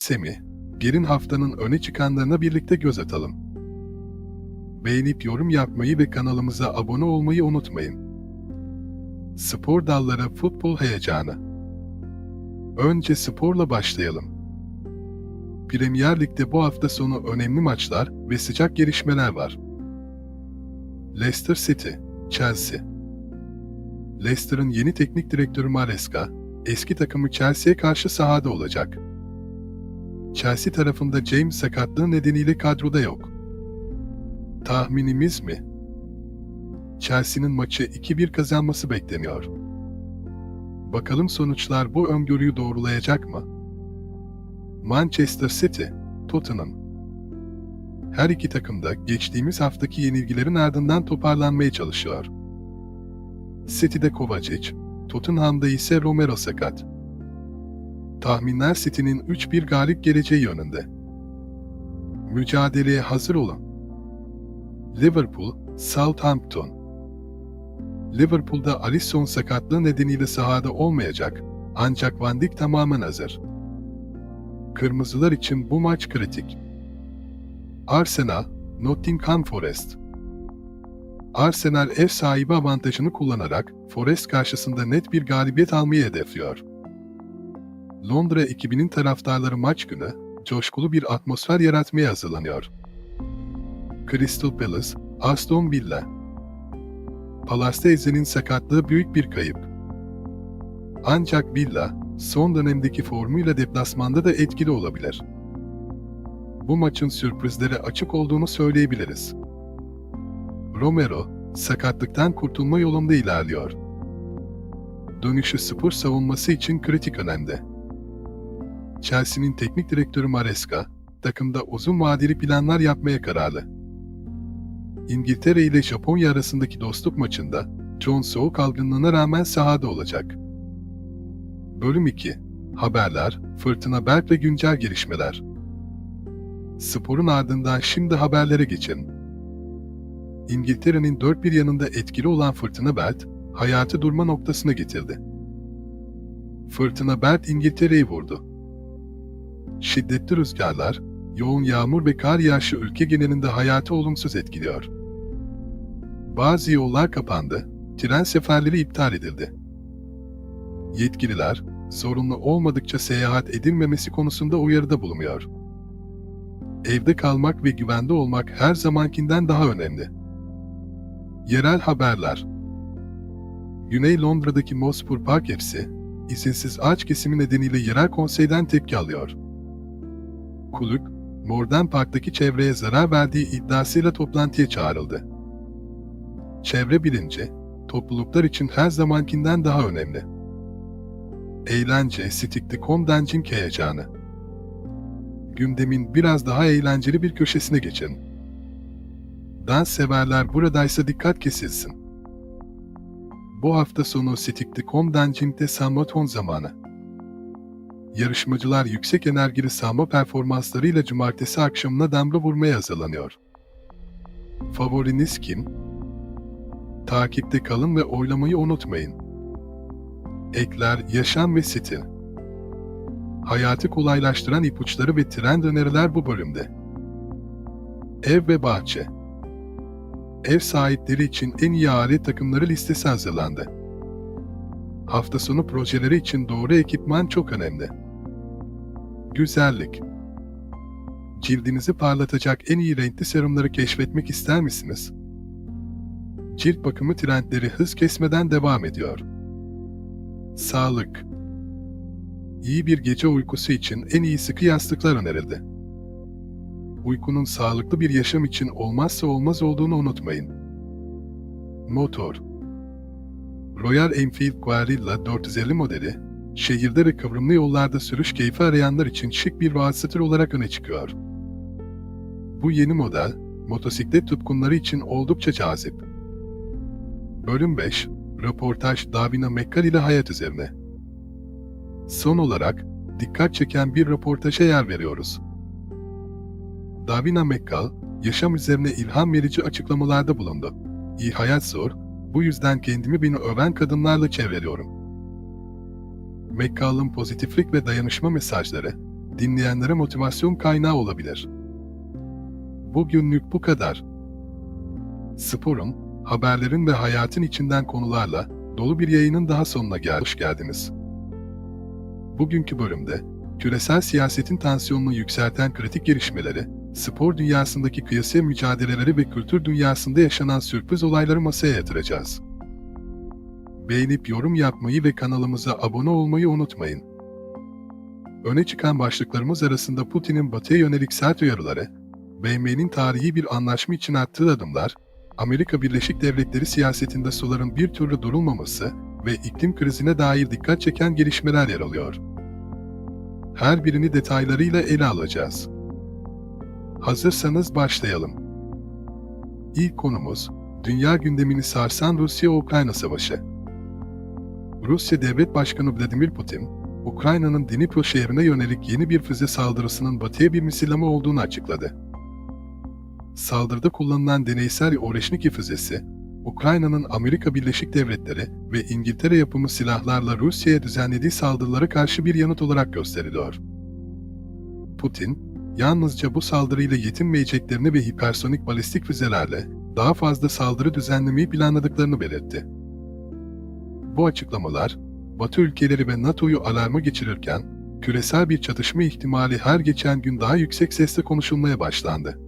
Semih, gelin haftanın öne çıkanlarına birlikte göz atalım. Beğenip yorum yapmayı ve kanalımıza abone olmayı unutmayın. Spor dalları futbol heyecanı. Önce sporla başlayalım. Premier Lig'de bu hafta sonu önemli maçlar ve sıcak gelişmeler var. Leicester City, Chelsea. Leicester'ın yeni teknik direktörü Maresca, eski takımı Chelsea'ye karşı sahada olacak. Chelsea tarafında James sakatlığı nedeniyle kadroda yok. Tahminimiz mi? Chelsea'nin maçı 2-1 kazanması bekleniyor. Bakalım sonuçlar bu öngörüyü doğrulayacak mı? Manchester City, Tottenham. Her iki takım da geçtiğimiz haftaki yenilgilerin ardından toparlanmaya çalışıyor. City'de Kovacic, Tottenham'da ise Romero sakat. Tahminler City'nin 3-1 galip geleceği yönünde. Mücadeleye hazır olun. Liverpool, Southampton. Liverpool'da Alisson sakatlığı nedeniyle sahada olmayacak ancak Van Dijk tamamen hazır. Kırmızılar için bu maç kritik. Arsenal, Nottingham Forest. Arsenal ev sahibi avantajını kullanarak Forest karşısında net bir galibiyet almayı hedefliyor. Londra ekibinin taraftarları maç günü coşkulu bir atmosfer yaratmaya hazırlanıyor. Crystal Palace, Aston Villa. Palace'ta Eze'nin sakatlığı büyük bir kayıp. Ancak Villa, son dönemdeki formuyla deplasmanda da etkili olabilir. Bu maçın sürprizlere açık olduğunu söyleyebiliriz. Romero, sakatlıktan kurtulma yolunda ilerliyor. Dönüşü spor savunması için kritik önemde. Chelsea'nin teknik direktörü Maresca, takımda uzun vadeli planlar yapmaya kararlı. İngiltere ile Japonya arasındaki dostluk maçında John soğuk algınlığına rağmen sahada olacak. Bölüm 2 Haberler, Fırtına Berk ve güncel gelişmeler. Sporun ardından şimdi haberlere geçelim. İngiltere'nin dört bir yanında etkili olan Fırtına Bert, hayatı durma noktasına getirdi. Fırtına Bert İngiltere'yi vurdu. Şiddetli rüzgarlar, yoğun yağmur ve kar yağışı ülke genelinde hayatı olumsuz etkiliyor. Bazı yollar kapandı, tren seferleri iptal edildi. Yetkililer, zorunlu olmadıkça seyahat edilmemesi konusunda uyarıda bulunuyor. Evde kalmak ve güvende olmak her zamankinden daha önemli. Yerel haberler Güney Londra'daki Mospur Park FC, izinsiz ağaç kesimi nedeniyle yerel konseyden tepki alıyor. Kulüp, Morden Park'taki çevreye zarar verdiği iddiasıyla toplantıya çağrıldı. Çevre bilinci, topluluklar için her zamankinden daha önemli. Eğlence, Stick'te dancing heyecanı. Gündemin biraz daha eğlenceli bir köşesine geçin. Dans severler buradaysa dikkat kesilsin. Bu hafta sonu Stick'te dancing'de sambaton zamanı. Yarışmacılar yüksek enerjili samba performanslarıyla cumartesi akşamına damga vurmaya hazırlanıyor. Favoriniz kim? Takipte kalın ve oylamayı unutmayın. Ekler, yaşam ve stil. Hayatı kolaylaştıran ipuçları ve trend öneriler bu bölümde. Ev ve bahçe. Ev sahipleri için en iyi alet takımları listesi hazırlandı. Hafta sonu projeleri için doğru ekipman çok önemli. Güzellik. Cildinizi parlatacak en iyi renkli serumları keşfetmek ister misiniz? Cilt bakımı trendleri hız kesmeden devam ediyor. Sağlık. İyi bir gece uykusu için en iyi sıkı yastıklar önerildi. Uykunun sağlıklı bir yaşam için olmazsa olmaz olduğunu unutmayın. Motor. Royal Enfield Guerrilla 450 modeli, şehirde ve kıvrımlı yollarda sürüş keyfi arayanlar için şık bir vasıtır olarak öne çıkıyor. Bu yeni model, motosiklet tutkunları için oldukça cazip. Bölüm 5, Röportaj Davina Mekkal ile hayat üzerine. Son olarak, dikkat çeken bir röportaja yer veriyoruz. Davina Mekkal, yaşam üzerine ilham verici açıklamalarda bulundu. İyi hayat zor, bu yüzden kendimi beni öven kadınlarla çevreliyorum. Mekkal'ın pozitiflik ve dayanışma mesajları, dinleyenlere motivasyon kaynağı olabilir. Bugünlük bu kadar. Sporun, haberlerin ve hayatın içinden konularla dolu bir yayının daha sonuna gel hoş geldiniz. Bugünkü bölümde küresel siyasetin tansiyonunu yükselten kritik gelişmeleri, spor dünyasındaki kıyasıya mücadeleleri ve kültür dünyasında yaşanan sürpriz olayları masaya yatıracağız. Beğenip yorum yapmayı ve kanalımıza abone olmayı unutmayın. Öne çıkan başlıklarımız arasında Putin'in batıya yönelik sert uyarıları, BM'nin tarihi bir anlaşma için attığı adımlar, Amerika Birleşik Devletleri siyasetinde suların bir türlü durulmaması ve iklim krizine dair dikkat çeken gelişmeler yer alıyor. Her birini detaylarıyla ele alacağız. Hazırsanız başlayalım. İlk konumuz, dünya gündemini sarsan Rusya-Ukrayna savaşı. Rusya Devlet Başkanı Vladimir Putin, Ukrayna'nın Dnipro şehrine yönelik yeni bir füze saldırısının batıya bir misilleme olduğunu açıkladı. Saldırıda kullanılan deneysel Oreşniki füzesi, Ukrayna'nın Amerika Birleşik Devletleri ve İngiltere yapımı silahlarla Rusya'ya düzenlediği saldırılara karşı bir yanıt olarak gösteriliyor. Putin, yalnızca bu saldırıyla yetinmeyeceklerini ve hipersonik balistik füzelerle daha fazla saldırı düzenlemeyi planladıklarını belirtti. Bu açıklamalar, Batı ülkeleri ve NATO'yu alarma geçirirken, küresel bir çatışma ihtimali her geçen gün daha yüksek sesle konuşulmaya başlandı.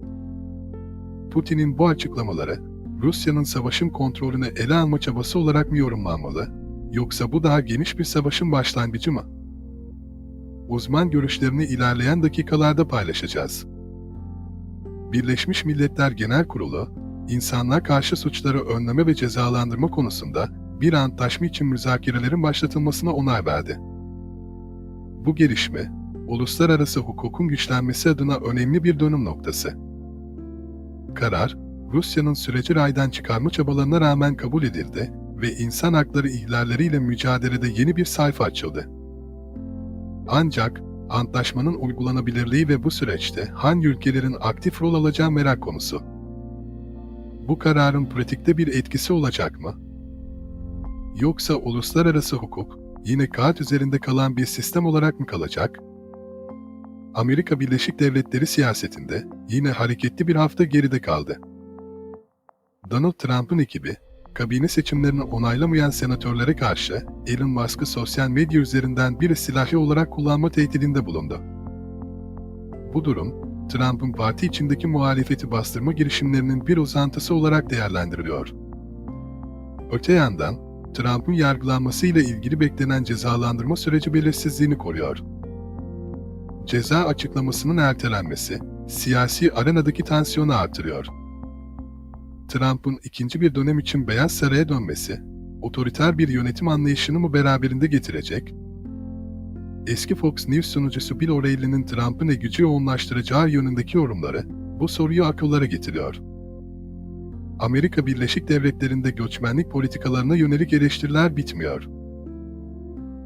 Putin'in bu açıklamaları, Rusya'nın savaşın kontrolünü ele alma çabası olarak mı yorumlanmalı, yoksa bu daha geniş bir savaşın başlangıcı mı? Uzman görüşlerini ilerleyen dakikalarda paylaşacağız. Birleşmiş Milletler Genel Kurulu, insanlar karşı suçları önleme ve cezalandırma konusunda bir antlaşma için müzakerelerin başlatılmasına onay verdi. Bu gelişme, uluslararası hukukun güçlenmesi adına önemli bir dönüm noktası. Karar, Rusya'nın süreci raydan çıkarma çabalarına rağmen kabul edildi ve insan hakları ihlalleriyle mücadelede yeni bir sayfa açıldı. Ancak antlaşmanın uygulanabilirliği ve bu süreçte hangi ülkelerin aktif rol alacağı merak konusu. Bu kararın pratikte bir etkisi olacak mı? Yoksa uluslararası hukuk yine kağıt üzerinde kalan bir sistem olarak mı kalacak? Amerika Birleşik Devletleri siyasetinde yine hareketli bir hafta geride kaldı. Donald Trump'ın ekibi, kabine seçimlerini onaylamayan senatörlere karşı Elon Musk'ı sosyal medya üzerinden bir silahı olarak kullanma tehdidinde bulundu. Bu durum, Trump'ın parti içindeki muhalefeti bastırma girişimlerinin bir uzantısı olarak değerlendiriliyor. Öte yandan, Trump'ın yargılanmasıyla ilgili beklenen cezalandırma süreci belirsizliğini koruyor. Ceza açıklamasının ertelenmesi, siyasi arenadaki tansiyonu artırıyor. Trump'ın ikinci bir dönem için Beyaz Saray'a dönmesi, otoriter bir yönetim anlayışını mı beraberinde getirecek? Eski Fox News sunucusu Bill O'Reilly'nin Trump'ın gücü yoğunlaştıracağı yönündeki yorumları bu soruyu akıllara getiriyor. Amerika Birleşik Devletleri'nde göçmenlik politikalarına yönelik eleştiriler bitmiyor.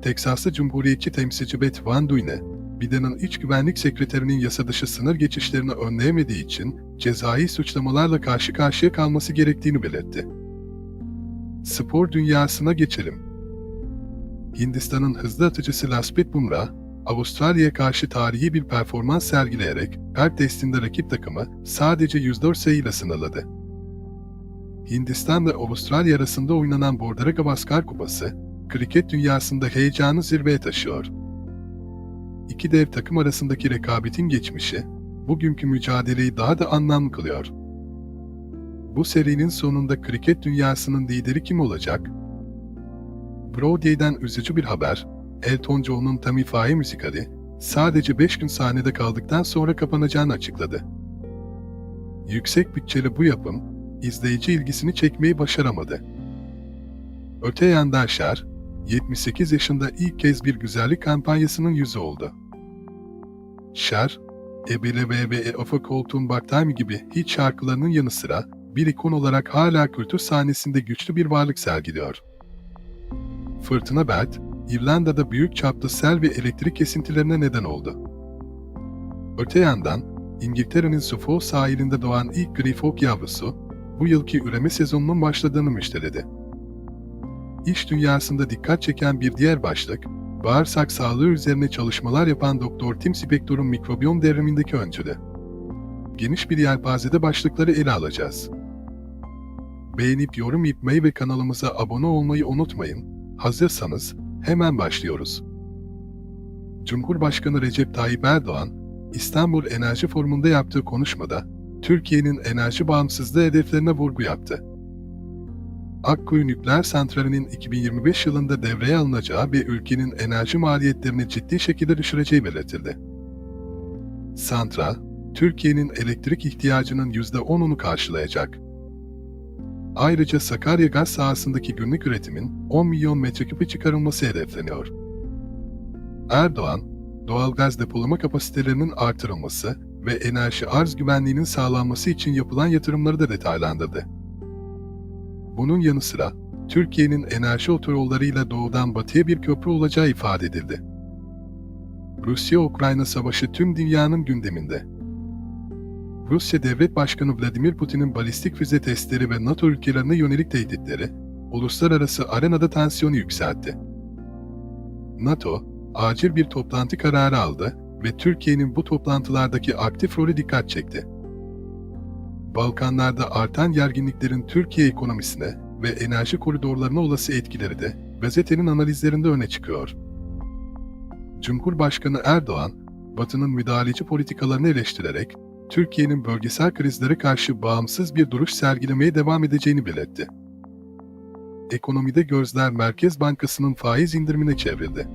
Teksaslı Cumhuriyetçi temsilci Beth Van Duyne, Biden'ın iç güvenlik sekreterinin yasa dışı sınır geçişlerini önleyemediği için cezai suçlamalarla karşı karşıya kalması gerektiğini belirtti. Spor dünyasına geçelim. Hindistan'ın hızlı atıcısı Laspit Bumrah, Avustralya'ya karşı tarihi bir performans sergileyerek her testinde rakip takımı sadece 104 sayıyla sınırladı. Hindistan ve Avustralya arasında oynanan Bordera Gavaskar Kupası, kriket dünyasında heyecanı zirveye taşıyor. İki dev takım arasındaki rekabetin geçmişi, bugünkü mücadeleyi daha da anlamlı kılıyor. Bu serinin sonunda kriket dünyasının lideri kim olacak? Broadway'den üzücü bir haber, Elton John'un Tammy Faye müzikali, sadece 5 gün sahnede kaldıktan sonra kapanacağını açıkladı. Yüksek bütçeli bu yapım, izleyici ilgisini çekmeyi başaramadı. Öte yandan Cher, 78 yaşında ilk kez bir güzellik kampanyasının yüzü oldu. Cher, Ebele ve Afa Koltuğun Baktime gibi hit şarkılarının yanı sıra bir ikon olarak hala kültür sahnesinde güçlü bir varlık sergiliyor. Fırtına Belt, İrlanda'da büyük çaplı sel ve elektrik kesintilerine neden oldu. Öte yandan, İngiltere'nin Suffolk sahilinde doğan ilk gri fok yavrusu, bu yılki üreme sezonunun başladığını müjdeledi. İş dünyasında dikkat çeken bir diğer başlık, bağırsak sağlığı üzerine çalışmalar yapan Dr. Tim Spector'un mikrobiyom devrimindeki öncülü. Geniş bir yelpazede başlıkları ele alacağız. Beğenip yorum yapmayı ve kanalımıza abone olmayı unutmayın. Hazırsanız hemen başlıyoruz. Cumhurbaşkanı Recep Tayyip Erdoğan, İstanbul Enerji Forumu'nda yaptığı konuşmada Türkiye'nin enerji bağımsızlığı hedeflerine vurgu yaptı. Akkuyu Nükleer Santrali'nin 2025 yılında devreye alınacağı ve ülkenin enerji maliyetlerini ciddi şekilde düşüreceği belirtildi. Santral, Türkiye'nin elektrik ihtiyacının %10'unu karşılayacak. Ayrıca Sakarya gaz sahasındaki günlük üretimin 10 milyon metreküpü çıkarılması hedefleniyor. Erdoğan, doğalgaz depolama kapasitelerinin artırılması ve enerji arz güvenliğinin sağlanması için yapılan yatırımları da detaylandırdı. Bunun yanı sıra Türkiye'nin enerji otoyollarıyla doğudan batıya bir köprü olacağı ifade edildi. Rusya-Ukrayna savaşı tüm dünyanın gündeminde. Rusya Devlet Başkanı Vladimir Putin'in balistik füze testleri ve NATO ülkelerine yönelik tehditleri, uluslararası arenada tansiyonu yükseltti. NATO, acil bir toplantı kararı aldı ve Türkiye'nin bu toplantılardaki aktif rolü dikkat çekti. Balkanlarda artan gerginliklerin Türkiye ekonomisine ve enerji koridorlarına olası etkileri de gazetenin analizlerinde öne çıkıyor. Cumhurbaşkanı Erdoğan, Batı'nın müdahaleci politikalarını eleştirerek Türkiye'nin bölgesel krizlere karşı bağımsız bir duruş sergilemeye devam edeceğini belirtti. Ekonomide gözler Merkez Bankası'nın faiz indirimine çevrildi.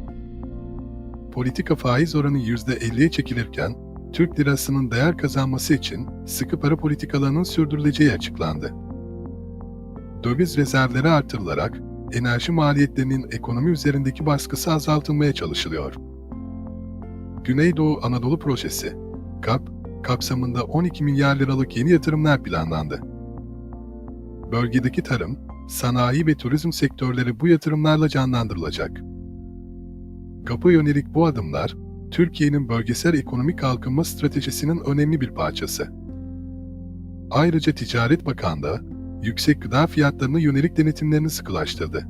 Politika faiz oranı %50'ye çekilirken, Türk lirasının değer kazanması için sıkı para politikalarının sürdürüleceği açıklandı. Döviz rezervleri artırılarak enerji maliyetlerinin ekonomi üzerindeki baskısı azaltılmaya çalışılıyor. Güneydoğu Anadolu Projesi, KAP, kapsamında 12 milyar liralık yeni yatırımlar planlandı. Bölgedeki tarım, sanayi ve turizm sektörleri bu yatırımlarla canlandırılacak. KAP'a yönelik bu adımlar, Türkiye'nin bölgesel ekonomik kalkınma stratejisinin önemli bir parçası. Ayrıca Ticaret Bakanlığı, yüksek gıda fiyatlarına yönelik denetimlerini sıkılaştırdı.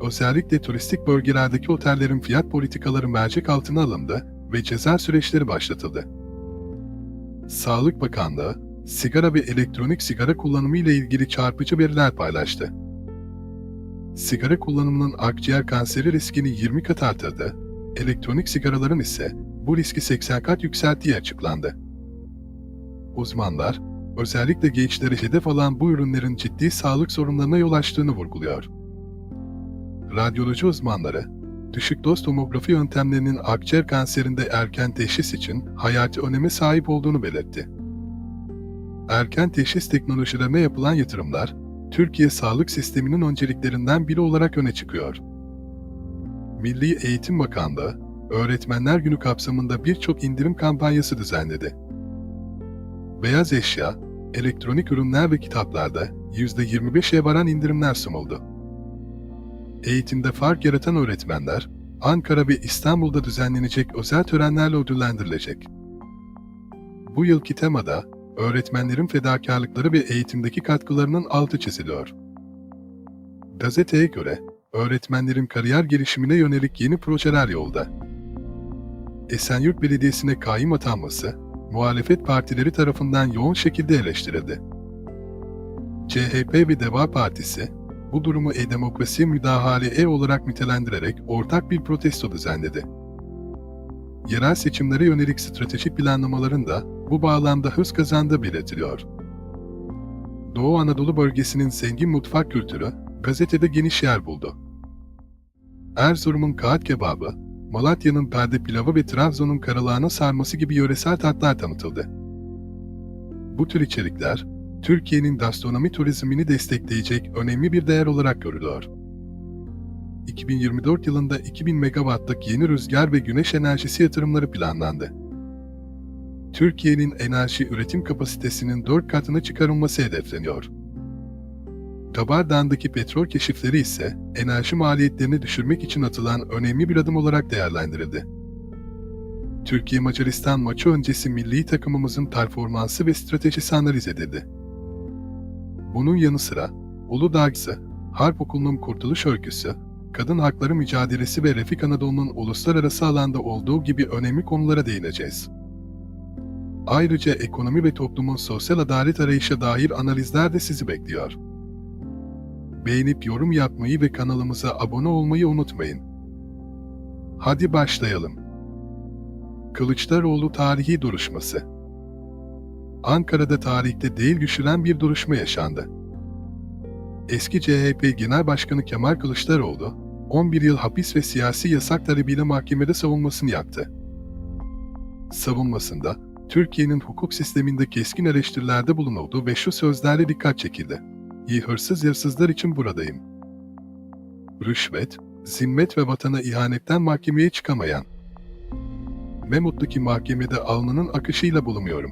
Özellikle turistik bölgelerdeki otellerin fiyat politikaları mercek altına alındı ve ceza süreçleri başlatıldı. Sağlık Bakanlığı, sigara ve elektronik sigara kullanımı ile ilgili çarpıcı veriler paylaştı. Sigara kullanımının akciğer kanseri riskini 20 kat artırdı, elektronik sigaraların ise bu riski 80 kat yükselttiği açıklandı. Uzmanlar, özellikle gençleri hedef alan bu ürünlerin ciddi sağlık sorunlarına yol açtığını vurguluyor. Radyoloji uzmanları, düşük doz tomografi yöntemlerinin akciğer kanserinde erken teşhis için hayati öneme sahip olduğunu belirtti. Erken teşhis teknolojilerine yapılan yatırımlar, Türkiye sağlık sisteminin önceliklerinden biri olarak öne çıkıyor. Milli Eğitim Bakanlığı, Öğretmenler Günü kapsamında birçok indirim kampanyası düzenledi. Beyaz eşya, elektronik ürünler ve kitaplarda %25'e varan indirimler sunuldu. Eğitimde fark yaratan öğretmenler, Ankara ve İstanbul'da düzenlenecek özel törenlerle ödüllendirilecek. Bu yılki temada, öğretmenlerin fedakarlıkları ve eğitimdeki katkılarının altı çiziliyor. Gazeteye göre, öğretmenlerin kariyer gelişimine yönelik yeni projeler yolda. Esenyurt Belediyesi'ne kayyum atanması, muhalefet partileri tarafından yoğun şekilde eleştirildi. CHP ve Deva Partisi, bu durumu e-demokrasi müdahale e olarak nitelendirerek ortak bir protesto düzenledi. Yerel seçimlere yönelik stratejik planlamaların da bu bağlamda hız kazandığı belirtiliyor. Doğu Anadolu bölgesinin zengin mutfak kültürü gazetede geniş yer buldu. Erzurum'un kağıt kebabı, Malatya'nın perde pilavı ve Trabzon'un karalahana sarması gibi yöresel tatlar tanıtıldı. Bu tür içerikler, Türkiye'nin gastronomi turizmini destekleyecek önemli bir değer olarak görülüyor. 2024 yılında 2000 megawattlık yeni rüzgar ve güneş enerjisi yatırımları planlandı. Türkiye'nin enerji üretim kapasitesinin 4 katına çıkarılması hedefleniyor. Kabardağ'daki petrol keşifleri ise enerji maliyetlerini düşürmek için atılan önemli bir adım olarak değerlendirildi. Türkiye-Macaristan maçı öncesi milli takımımızın performansı ve stratejisi analiz edildi. Bunun yanı sıra Uludağ'sı, Harp Okulu'nun Kurtuluş Öyküsü, kadın hakları mücadelesi ve Refik Anadolu'nun uluslararası alanda olduğu gibi önemli konulara değineceğiz. Ayrıca ekonomi ve toplumun sosyal adalet arayışa dair analizler de sizi bekliyor. Beğenip yorum yapmayı ve kanalımıza abone olmayı unutmayın. Hadi başlayalım. Kılıçdaroğlu tarihi duruşması Ankara'da tarihte değil güçlenen bir duruşma yaşandı. Eski CHP Genel Başkanı Kemal Kılıçdaroğlu, 11 yıl hapis ve siyasi yasak talebiyle mahkemede savunmasını yaptı. Savunmasında, Türkiye'nin hukuk sisteminde keskin eleştirilerde bulunuldu ve şu sözlerle dikkat çekildi. İyi hırsız hırsızlar için buradayım. Rüşvet, zimmet ve vatana ihanetten mahkemeye çıkamayan. Ne mutlu ki mahkemede alnının akışıyla bulunmuyorum.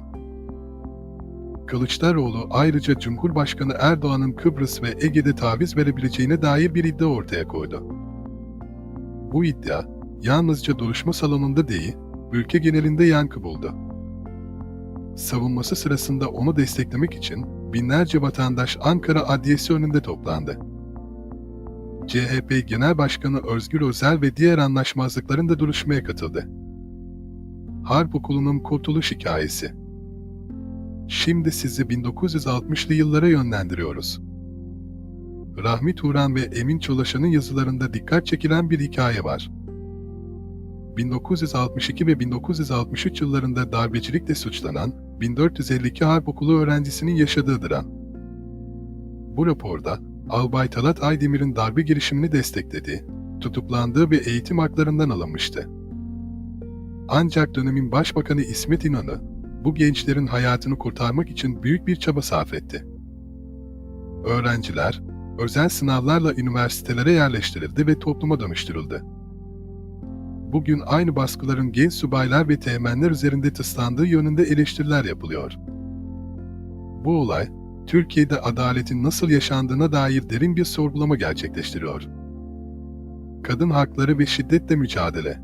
Kılıçdaroğlu ayrıca Cumhurbaşkanı Erdoğan'ın Kıbrıs ve Ege'de taviz verebileceğine dair bir iddia ortaya koydu. Bu iddia, yalnızca duruşma salonunda değil, ülke genelinde yankı buldu. Savunması sırasında onu desteklemek için binlerce vatandaş Ankara Adliyesi önünde toplandı. CHP Genel Başkanı Özgür Özel ve diğer anlaşmazlıkların da duruşmaya katıldı. Harp Okulu'nun kurtuluş hikayesi Şimdi sizi 1960'lı yıllara yönlendiriyoruz. Rahmi Turan ve Emin Çolaşan'ın yazılarında dikkat çekilen bir hikaye var. 1962 ve 1963 yıllarında darbecilikle suçlanan 1452 Harp Okulu öğrencisinin yaşadığı dram. Bu raporda Albay Talat Aydemir'in darbe girişimini desteklediği, tutuklandığı ve eğitim haklarından alınmıştı. Ancak dönemin Başbakanı İsmet İnönü, bu gençlerin hayatını kurtarmak için büyük bir çaba sarf etti. Öğrenciler, özel sınavlarla üniversitelere yerleştirildi ve topluma dönüştürüldü. Bugün aynı baskıların genç subaylar ve teğmenler üzerinde tıslandığı yönünde eleştiriler yapılıyor. Bu olay, Türkiye'de adaletin nasıl yaşandığına dair derin bir sorgulama gerçekleştiriyor. Kadın hakları ve şiddetle mücadele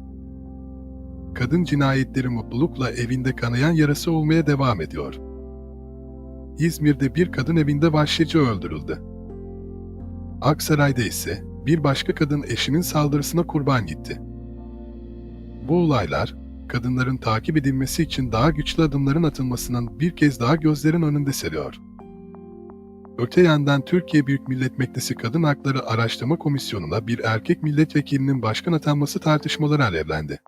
kadın cinayetleri mutlulukla evinde kanayan yarası olmaya devam ediyor. İzmir'de bir kadın evinde vahşice öldürüldü. Aksaray'da ise bir başka kadın eşinin saldırısına kurban gitti. Bu olaylar, kadınların takip edilmesi için daha güçlü adımların atılmasının bir kez daha gözlerin önünde seriyor. Öte yandan Türkiye Büyük Millet Meclisi Kadın Hakları Araştırma Komisyonu'na bir erkek milletvekilinin başkan atanması tartışmaları alevlendi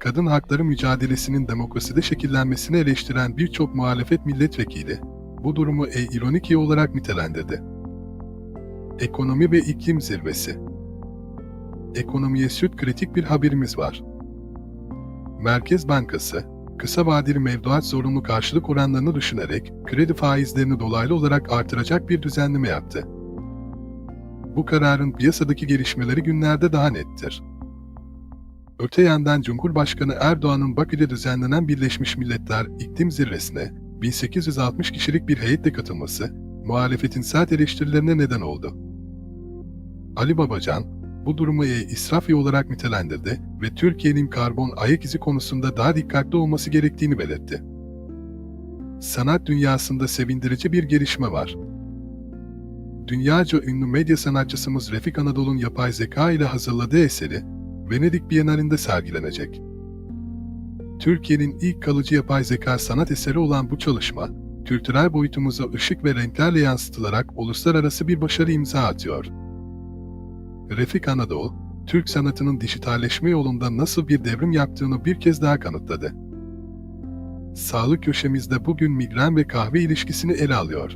kadın hakları mücadelesinin demokraside şekillenmesini eleştiren birçok muhalefet milletvekili, bu durumu e-ironik olarak nitelendirdi. Ekonomi ve iklim zirvesi Ekonomiye süt kritik bir haberimiz var. Merkez Bankası, kısa vadeli mevduat zorunlu karşılık oranlarını düşünerek kredi faizlerini dolaylı olarak artıracak bir düzenleme yaptı. Bu kararın piyasadaki gelişmeleri günlerde daha nettir. Öte yandan Cumhurbaşkanı Erdoğan'ın Bakü'de düzenlenen Birleşmiş Milletler İklim Zirvesi'ne 1860 kişilik bir heyetle katılması, muhalefetin sert eleştirilerine neden oldu. Ali Babacan, bu durumu e israf olarak nitelendirdi ve Türkiye'nin karbon ayak izi konusunda daha dikkatli olması gerektiğini belirtti. Sanat dünyasında sevindirici bir gelişme var. Dünyaca ünlü medya sanatçısımız Refik Anadolu'nun yapay zeka ile hazırladığı eseri, Venedik Bienalinde sergilenecek. Türkiye'nin ilk kalıcı yapay zeka sanat eseri olan bu çalışma, kültürel boyutumuza ışık ve renklerle yansıtılarak uluslararası bir başarı imza atıyor. Refik Anadolu, Türk sanatının dijitalleşme yolunda nasıl bir devrim yaptığını bir kez daha kanıtladı. Sağlık köşemizde bugün migren ve kahve ilişkisini ele alıyor.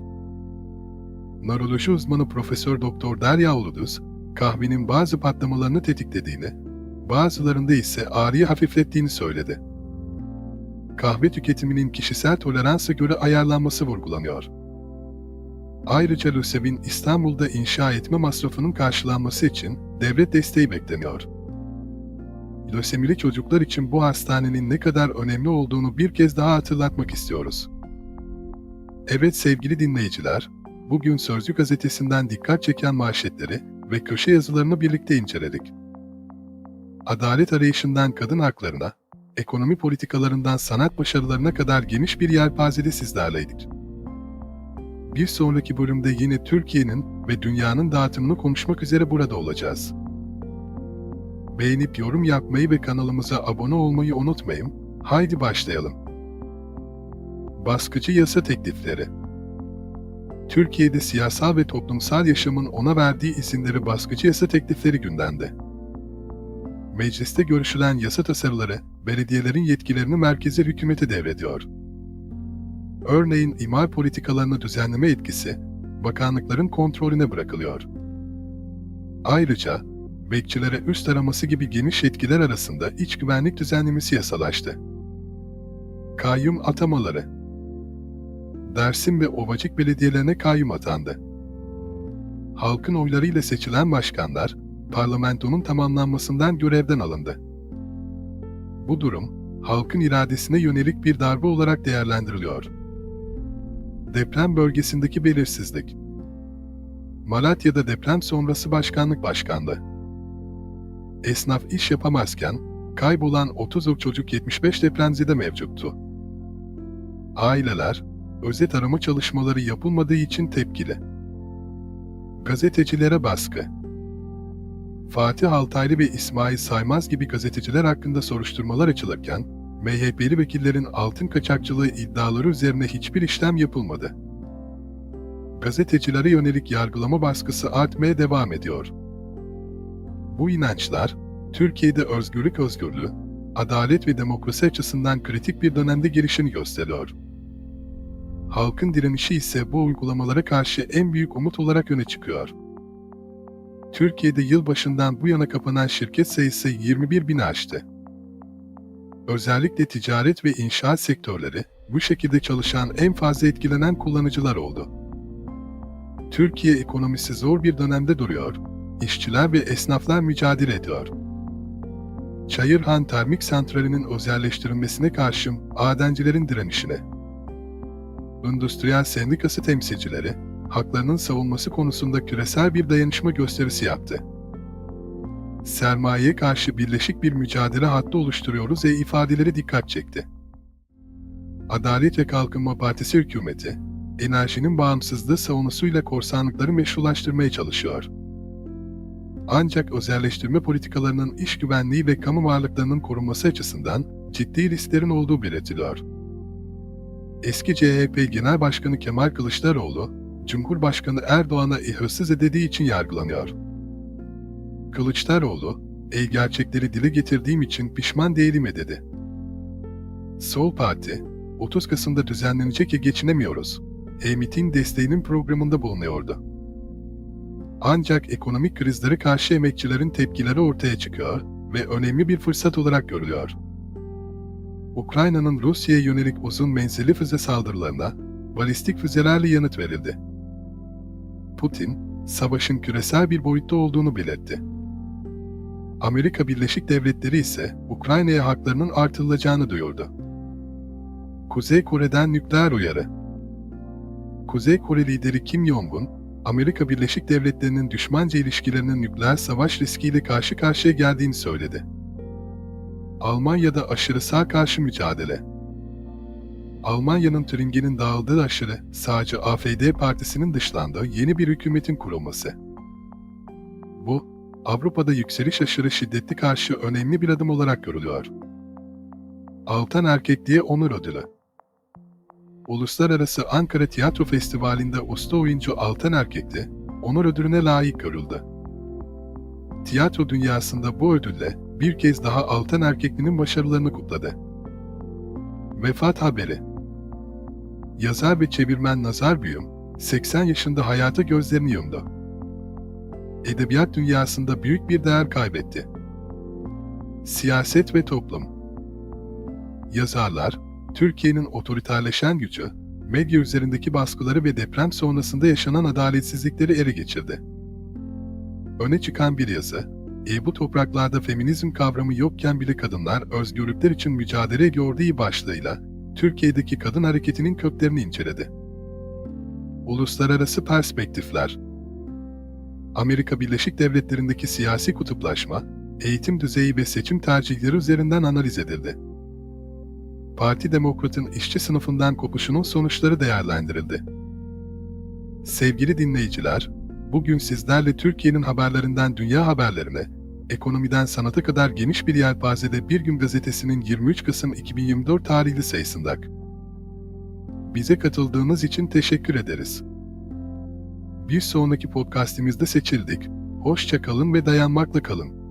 Nöroloji uzmanı Profesör Doktor Derya Uluduz, kahvenin bazı patlamalarını tetiklediğini, bazılarında ise ağrıyı hafiflettiğini söyledi. Kahve tüketiminin kişisel toleransa göre ayarlanması vurgulanıyor. Ayrıca LÖSEV'in İstanbul'da inşa etme masrafının karşılanması için devlet desteği bekleniyor. Lösemili çocuklar için bu hastanenin ne kadar önemli olduğunu bir kez daha hatırlatmak istiyoruz. Evet sevgili dinleyiciler, bugün Sözcü gazetesinden dikkat çeken manşetleri ve köşe yazılarını birlikte inceledik adalet arayışından kadın haklarına, ekonomi politikalarından sanat başarılarına kadar geniş bir yelpazede sizlerleydik. Bir sonraki bölümde yine Türkiye'nin ve dünyanın dağıtımını konuşmak üzere burada olacağız. Beğenip yorum yapmayı ve kanalımıza abone olmayı unutmayın. Haydi başlayalım. Baskıcı yasa teklifleri Türkiye'de siyasal ve toplumsal yaşamın ona verdiği izinleri baskıcı yasa teklifleri gündemde. Mecliste görüşülen yasa tasarıları, belediyelerin yetkilerini merkezi hükümete devrediyor. Örneğin imar politikalarını düzenleme etkisi, bakanlıkların kontrolüne bırakılıyor. Ayrıca, bekçilere üst araması gibi geniş yetkiler arasında iç güvenlik düzenlemesi yasalaştı. Kayyum atamaları Dersim ve Ovacık belediyelerine kayyum atandı. Halkın oylarıyla seçilen başkanlar, parlamentonun tamamlanmasından görevden alındı. Bu durum, halkın iradesine yönelik bir darbe olarak değerlendiriliyor. Deprem bölgesindeki belirsizlik Malatya'da deprem sonrası başkanlık başkandı. Esnaf iş yapamazken, kaybolan 30 çocuk 75 depremzede mevcuttu. Aileler, özet arama çalışmaları yapılmadığı için tepkili. Gazetecilere baskı Fatih Altaylı ve İsmail Saymaz gibi gazeteciler hakkında soruşturmalar açılırken, MHP'li vekillerin altın kaçakçılığı iddiaları üzerine hiçbir işlem yapılmadı. Gazetecilere yönelik yargılama baskısı artmaya devam ediyor. Bu inançlar, Türkiye'de özgürlük özgürlüğü, adalet ve demokrasi açısından kritik bir dönemde girişini gösteriyor. Halkın direnişi ise bu uygulamalara karşı en büyük umut olarak öne çıkıyor. Türkiye'de yılbaşından bu yana kapanan şirket sayısı 21 bini aştı. Özellikle ticaret ve inşaat sektörleri bu şekilde çalışan en fazla etkilenen kullanıcılar oldu. Türkiye ekonomisi zor bir dönemde duruyor, işçiler ve esnaflar mücadele ediyor. Çayırhan Termik Santrali'nin özelleştirilmesine karşı madencilerin direnişine, Endüstriyel Sendikası temsilcileri, haklarının savunması konusunda küresel bir dayanışma gösterisi yaptı. Sermayeye karşı birleşik bir mücadele hattı oluşturuyoruz ve ifadeleri dikkat çekti. Adalet ve Kalkınma Partisi hükümeti, enerjinin bağımsızlığı savunusuyla korsanlıkları meşrulaştırmaya çalışıyor. Ancak özelleştirme politikalarının iş güvenliği ve kamu varlıklarının korunması açısından ciddi risklerin olduğu belirtiliyor. Eski CHP Genel Başkanı Kemal Kılıçdaroğlu, Cumhurbaşkanı Erdoğan'a hırsız edildiği için yargılanıyor. Kılıçdaroğlu, ey gerçekleri dile getirdiğim için pişman değilim dedi. Sol Parti, 30 Kasım'da düzenlenecek ya geçinemiyoruz. E-Mitin desteğinin programında bulunuyordu. Ancak ekonomik krizlere karşı emekçilerin tepkileri ortaya çıkıyor ve önemli bir fırsat olarak görülüyor. Ukrayna'nın Rusya'ya yönelik uzun menzilli füze saldırılarına balistik füzelerle yanıt verildi. Putin, savaşın küresel bir boyutta olduğunu belirtti. Amerika Birleşik Devletleri ise Ukrayna'ya haklarının artırılacağını duyurdu. Kuzey Kore'den nükleer uyarı Kuzey Kore lideri Kim Jong-un, Amerika Birleşik Devletleri'nin düşmanca ilişkilerinin nükleer savaş riskiyle karşı karşıya geldiğini söyledi. Almanya'da aşırı sağ karşı mücadele. Almanya'nın Türingen'in dağıldığı aşırı sağcı AfD partisinin dışlandığı yeni bir hükümetin kurulması. Bu, Avrupa'da yükseliş aşırı şiddetli karşı önemli bir adım olarak görülüyor. Altan Erkekliğe Onur Ödülü Uluslararası Ankara Tiyatro Festivali'nde usta oyuncu Altan Erkekli, onur ödülüne layık görüldü. Tiyatro dünyasında bu ödülle bir kez daha Altan Erkekli'nin başarılarını kutladı. Vefat haberi Yazar ve çevirmen Nazar Büyüm, 80 yaşında hayata gözlerini yumdu. Edebiyat dünyasında büyük bir değer kaybetti. Siyaset ve toplum Yazarlar, Türkiye'nin otoriterleşen gücü, medya üzerindeki baskıları ve deprem sonrasında yaşanan adaletsizlikleri ele geçirdi. Öne çıkan bir yazı, e bu topraklarda feminizm kavramı yokken bile kadınlar özgürlükler için mücadele diye başlığıyla Türkiye'deki kadın hareketinin köklerini inceledi. Uluslararası perspektifler Amerika Birleşik Devletleri'ndeki siyasi kutuplaşma, eğitim düzeyi ve seçim tercihleri üzerinden analiz edildi. Parti Demokrat'ın işçi sınıfından kopuşunun sonuçları değerlendirildi. Sevgili dinleyiciler, bugün sizlerle Türkiye'nin haberlerinden dünya haberlerine, ekonomiden sanata kadar geniş bir yelpazede Bir Gün Gazetesi'nin 23 Kasım 2024 tarihli sayısında. Bize katıldığınız için teşekkür ederiz. Bir sonraki podcastimizde seçildik. Hoşça kalın ve dayanmakla kalın.